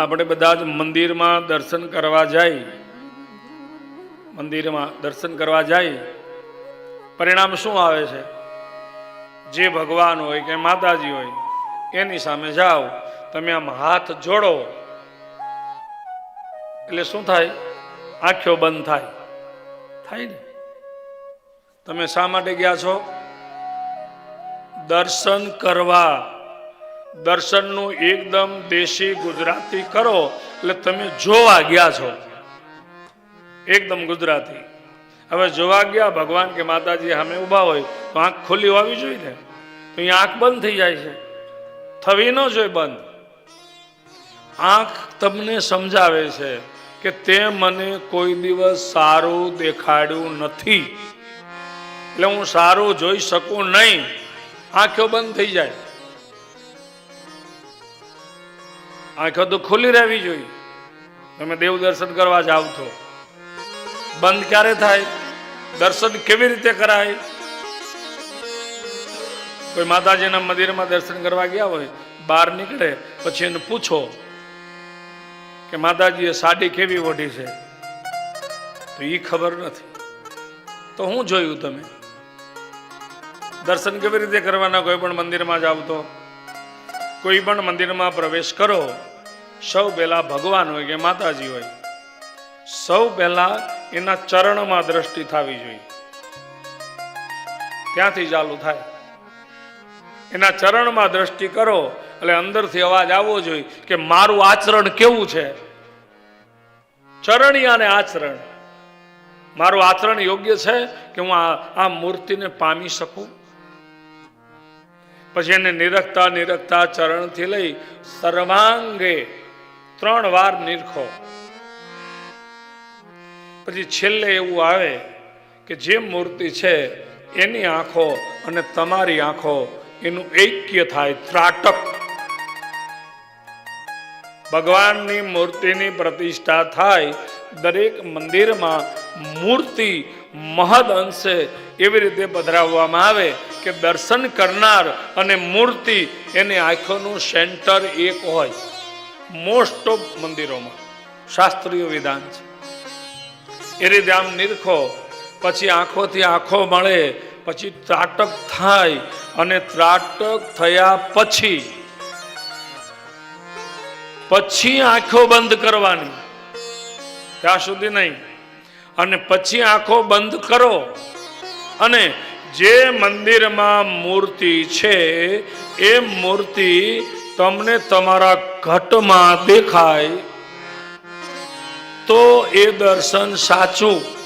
આપણે બધા જ મંદિરમાં દર્શન કરવા જાય, મંદિરમાં દર્શન કરવા જાય, પરિણામ શું આવે છે? જે ભગવાન હોય કે માતાજી હોય, એની સામે જાઓ, તમે આમ હાથ જોડો, એટલે શું થાય? આંખો બંધ થાય. થાય ને? તમે શા માટે ગયા છો? દર્શન કરવા. દર્શનનું એકદમ દેશી ગુજરાતી કરો, એટલે તમે જોવા ગયા છો. એકદમ ગુજરાતી. હવે જોવા ગયા, ભગવાન કે માતાજી સામે ઊભા હોય, તો આંખ ખુલ્લી હોવી જોઈએ ને? તો અહીંયા આંખ બંધ થઈ જાય છે. થવી ન જોઈએ બંધ. આંખ તમને સમજાવે છે કે તે મને કોઈ દિવસ સારું દેખાડ્યું નથી. એટલે હું સારું જોઈ શકું નહીં. આંખો બંધ થઈ જાય. આંખો તો ખુલ્લી રહેવી જોઈએ. તમે દેવ દર્શન કરવા જાવ તો બંધ ક્યારે થાય? દર્શન કેવી રીતે કરાય? કોઈ માતાજીના મંદિરમાં દર્શન કરવા ગયા હોય, બહાર નીકળે, પછી એને પૂછો કે માતાજીએ સાડી કેવી ઓઢી છે? તો એ ખબર નથી. તો હું જોયું તમે? દર્શન કેવી રીતે કરવાના કોઈ પણ મંદિરમાં જાવ તો? કોઈ પણ મંદિરમાં પ્રવેશ કરો, સૌ પહેલાં ભગવાન હોય કે માતાજી હોય, સૌ પહેલાં એના ચરણમાં દ્રષ્ટિ થવી જોઈએ. ત્યાંથી ચાલુ થાય. એના ચરણમાં દ્રષ્ટિ કરો, એટલે અંદરથી અવાજ આવવો જોઈએ કે મારું આચરણ કેવું છે? ચરણિયા અને આચરણ. મારું આચરણ યોગ્ય છે કે હું આ મૂર્તિને પામી શકું? પછી એને નિરખતા નિરખતા ચરણથી લઈ સર્વાંગે ત્રણ વાર નિરખો. પછી છેલ્લે એવું આવે કે જે મૂર્તિ છે એની આંખો અને તમારી આંખો એનું ઐક્ય થાય, ત્રાટક. ભગવાનની મૂર્તિની પ્રતિષ્ઠા થાય દરેક મંદિરમાં મૂર્તિ મહદ અંશે એવી રીતે પધરાવવામાં આવે કે દર્શન કરનાર અને મૂર્તિ એની આંખોનું સેન્ટર એક હોય. મોસ્ટ ઓફ મંદિરોમાં શાસ્ત્રીય વિધાન છે. એ રીતે આમ નિરખો, પછી આંખોથી આંખો મળે, પછી ત્રાટક થાય અને ત્રાટક થયા પછી પછી આંખો બંધ કરવાની. ત્યાં સુધી નહીં. અને પછી આંખો બંધ કરો. અને જે મંદિરમાં મૂર્તિ છે, એ મૂર્તિ તમને તમારા ઘટમાં દેખાય. તો એ દર્શન સાચું.